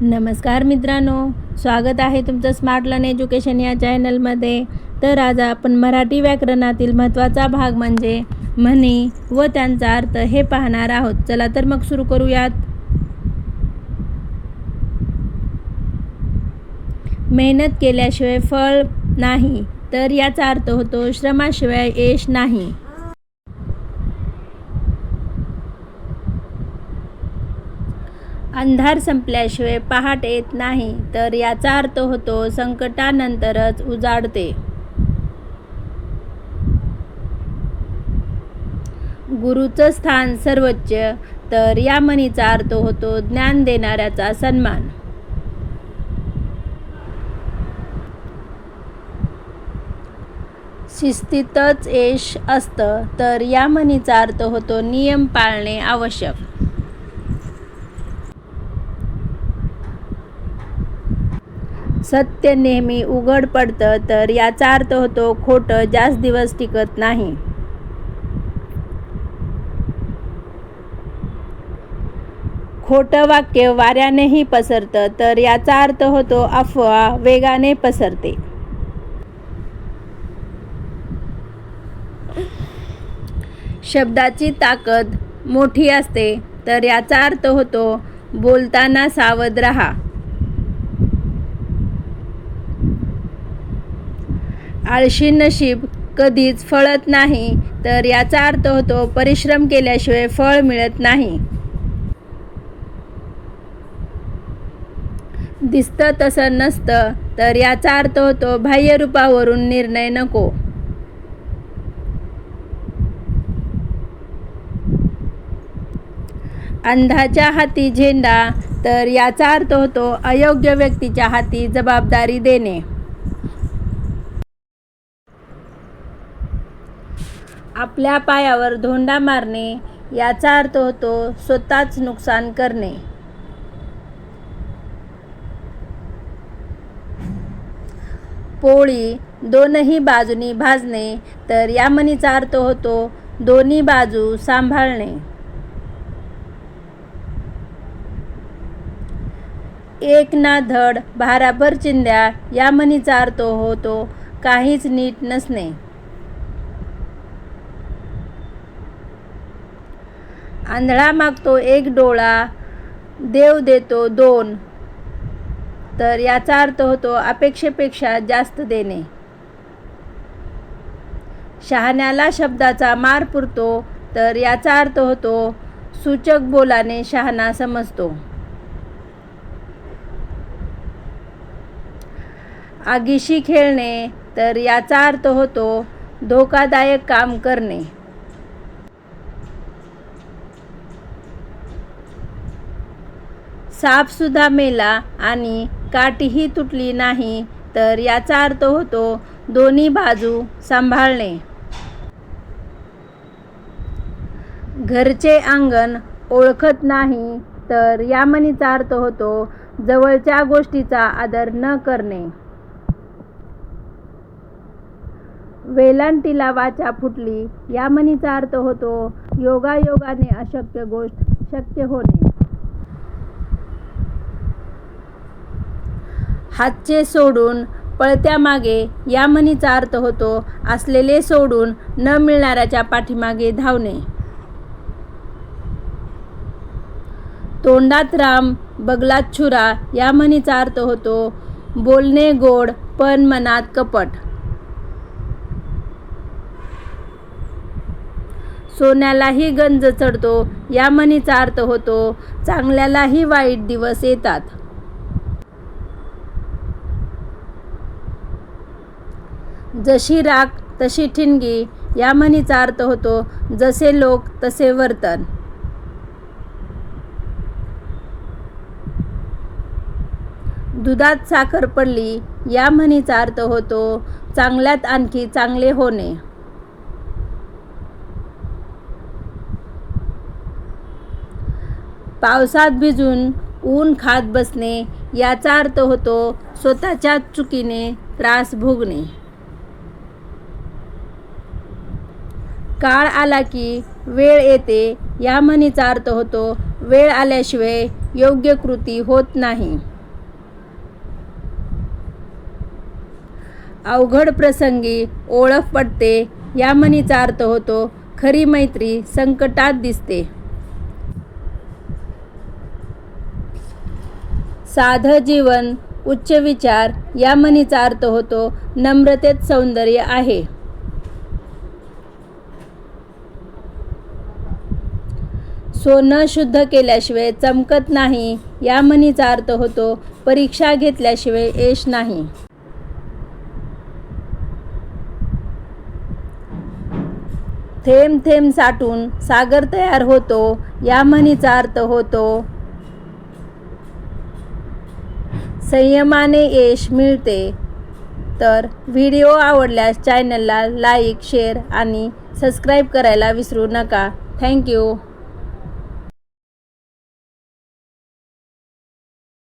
नमस्कार मित्रांनो स्वागत आहे तुमचं स्मार्ट लर्न एज्युकेशन या चॅनलमध्ये. तर आज आपण मराठी व्याकरणातील महत्त्वाचा भाग म्हणजे म्हणी व त्यांचा अर्थ हे पाहणार आहोत. चला तर मग सुरू करूयात. मेहनत केल्याशिवाय फळ नाही तर याचा अर्थ होतो श्रमाशिवाय यश नाही. अंधार संपल्याशिवाय पहाट येत नाही तर याचा अर्थ होतो संकटानंतरच उजाडते. गुरुचं स्थान सर्वोच्च तर या म्हणीचा अर्थ होतो ज्ञान देणाऱ्याचा सन्मान. शिस्तीतच यश असतं तर या म्हणीचा अर्थ होतो नियम पाळणे आवश्यक. सत्य नेहमी उघड पडतं तर याचा अर्थ होतो खोटं जास्त दिवस टिकत नाही. खोटं वाक्य वाऱ्यानेही पसरतं तर याचा अर्थ होतो अफवा वेगाने पसरते. शब्दाची ताकद मोठी असते तर याचा अर्थ होतो बोलताना सावध राहा. आळशी नशीब कधीच फळत नाही तर याचा अर्थ होतो परिश्रम केल्याशिवाय फळ मिळत नाही. दिसतं तसं नसतं तर याचा अर्थ होतो बाह्यरूपावरून निर्णय नको. अंधाच्या हाती झेंडा तर याचा अर्थ होतो अयोग्य व्यक्तीच्या हाती जबाबदारी देणे. आपल्या पायावर धोंडा मारणे याचा अर्थ होतो स्वतःच नुकसान करणे. पोळी दोनही बाजूनी भाजणे तर या म्हणीचा अर्थ होतो दोन्ही बाजू सांभाळणे. एक ना धड भाराभर चिंध्या या म्हणीचा अर्थ होतो काहीच नीट नसणे. आंधळा मागतो एक डोळा देव देतो दोन. तर याचा अर्थ होतो अपेक्षेपेक्षा जास्त देणे. शहाण्याला शब्दाचा मार पुरतो तर याचा अर्थ होतो सूचक बोलाने शहाणा समजतो. आगीशी खेळणे तर याचा अर्थ होतो धोकादायक काम करणे. सापसुद्धा मेला आणि काठीही तुटली नाही तर याचा अर्थ होतो दोन्ही बाजू सांभाळणे. घरचे अंगण ओळखत नाही तर या अर्थ होतो जवळच्या गोष्टीचा आदर न करणे. वेलांटीला वाचा फुटली या अर्थ होतो योगायोगाने अशक्य गोष्ट शक्य होणे. हातचे सोडून पळत्या मागे या म्हणीचा अर्थ होतो असलेले सोडून न मिळणाऱ्याच्या पाठीमागे धावणे. तोंडात राम बगलात छुरा या म्हणीचा अर्थ होतो बोलणे गोड पण मनात कपट. सोन्यालाही गंज चढतो या म्हणीचा अर्थ होतो चांगल्यालाही वाईट दिवस येतात. जशी राख तशी ठिणगी या म्हणीचा अर्थ होतो जसे लोक तसे वर्तन. दुधात साखर पडली या म्हणीचा अर्थ होतो चांगल्यात आणखी चांगले होणे. पावसात भिजून ऊन खात बसणे याचा अर्थ होतो स्वतःच्या चुकीने त्रास भोगणे. काळ आला की वेळ येते या म्हणीचा अर्थ होतो वेळ आल्याशिवाय योग्य कृती होत नाही. अवघड प्रसंगी ओळख पडते या म्हणीचा अर्थ होतो खरी मैत्री संकटात दिसते. साधं जीवन उच्च विचार या म्हणीचा अर्थ होतो नम्रतेत सौंदर्य आहे. सोनं शुद्ध केल्याशिवाय चमकत नाही या म्हणीचा अर्थ होतो परीक्षा घेतल्याशिवाय यश नाही. थेंब थेंब साठून सागर तयार होतो या म्हणीचा अर्थ होतो संयमाने यश मिळते. तर व्हिडिओ आवडल्यास चॅनलला लाईक शेअर आणि सबस्क्राईब करायला विसरू नका. थँक्यू.